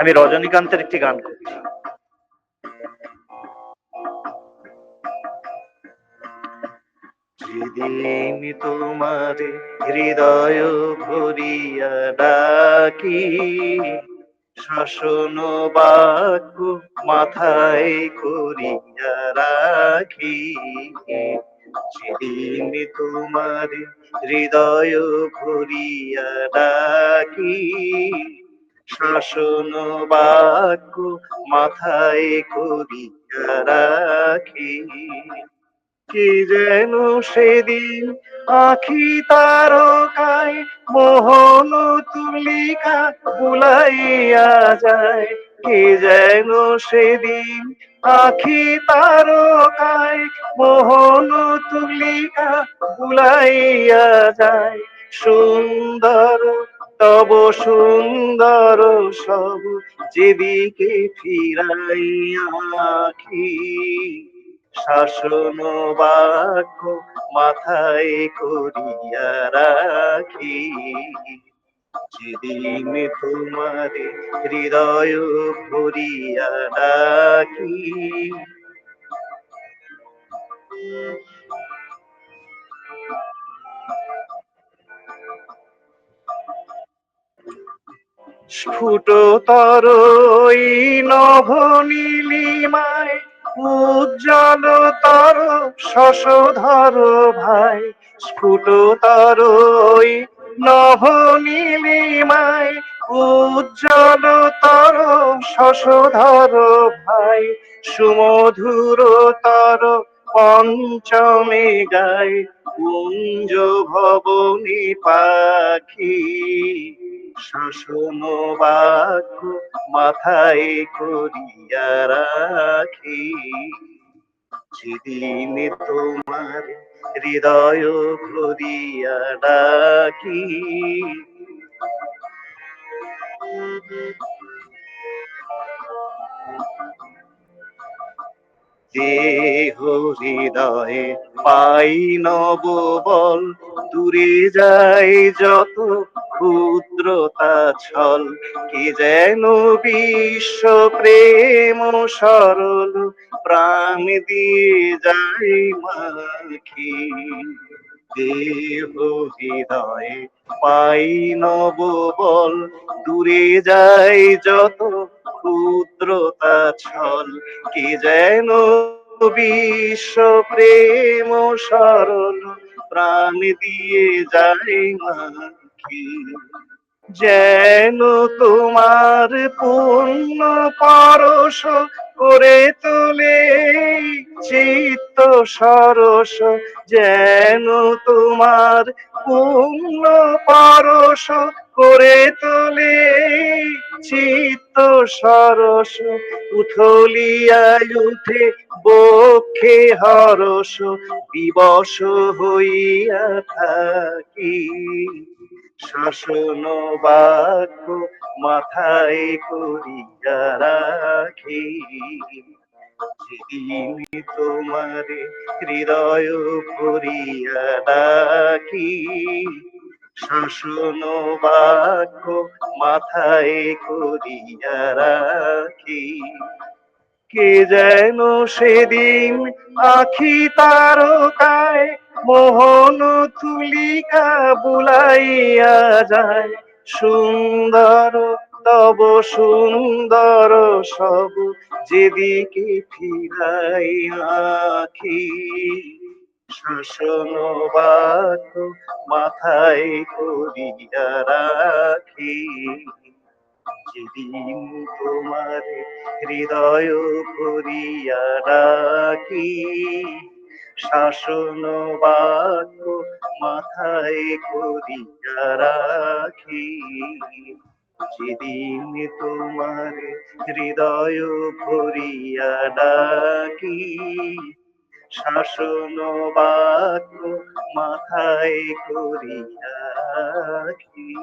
আমি রজনীকান্তের একটি গান করছি। যেদিন তোমার হৃদয় ভরিয়া ডাকি শাসন বাক্য মাথায় করিয়া রাখি। যেদিন তোমার হৃদয় ভরিয়া ডাকি শাসন বাক্য মাথায় করিয়া রাখি। কি যেন সেদিন আখি তারকায় মোহন তুলিকা বুলাইয়া যায়। কি যেন সেদিন আখি তারকায় মোহন তুলিকা বুলাইয়া যায়। সুন্দর, তব সুন্দর সব যেদিকে ফিরাইয়া আখি শাসন বাক্য মাথায় করিয়া রাখি। যেদিন তোমার হৃদয় ভরিয়া স্ফুটতর ওই নভ নীলিমায় উজ্জ্বল তর শশধর ভাই স্ফুটতর ওই নভ নীলিমায়, উজ্জ্বল তর শশধর ভাই, সুমধুর তার পঞ্চমে গায়, কুঞ্জ ভবনী পাখি। শাসন বাক্য মাথায় করিয়া রাখি। যেদিন তোমার হৃদয় ভরিয়া ডাকি, দেহ হৃদয়ে পাই নব বল দূরে যায় যত ক্ষুদ্রতা ছল, কি যেন বিশ্ব প্রেম সরল, প্রাণ দিয়ে যায় মাখি। দেহ হৃদয়ে পাই নব বল দূরে যায় যত ক্ষুদ্রতা ছল, কি যেন বিশ্ব প্রেম সরল, প্রাণ দিয়ে যায় মাখি। যেন তোমার পূর্ণ পরশ করে তোলে, চিত্ত সরস, যেন তোমার পূর্ণ পরশ করে তোলে, চিত্ত সরস, উথলিয়ায় উঠে বক্ষে হরস, বিবশ হইয়া থাকি। শাসন বাক্য মাথায় করিয়া রাখি। যেদিন তোমার হৃদয় ভরিয়া ডাকি শাসন বাক্য মাথায় করিয়া রাখি। কে যেন সেদিন আখি তারকায় মোহন তুলিকা বুলাইয়া যায়। সুন্দর, তব সুন্দর সব যেদিকে ফিরাই আখি শাসন বাক্য মাথায় করিয়া রাখি। যেদিন তোমার হৃদয় ভরিয়া ডাকি শাসন বাক্য মাথায় করিয়া রাখি। যেদিন তোমার হৃদয় ভরিয়া ডাকি, শাসন বাক্য মাথায় করিয়া রাখি।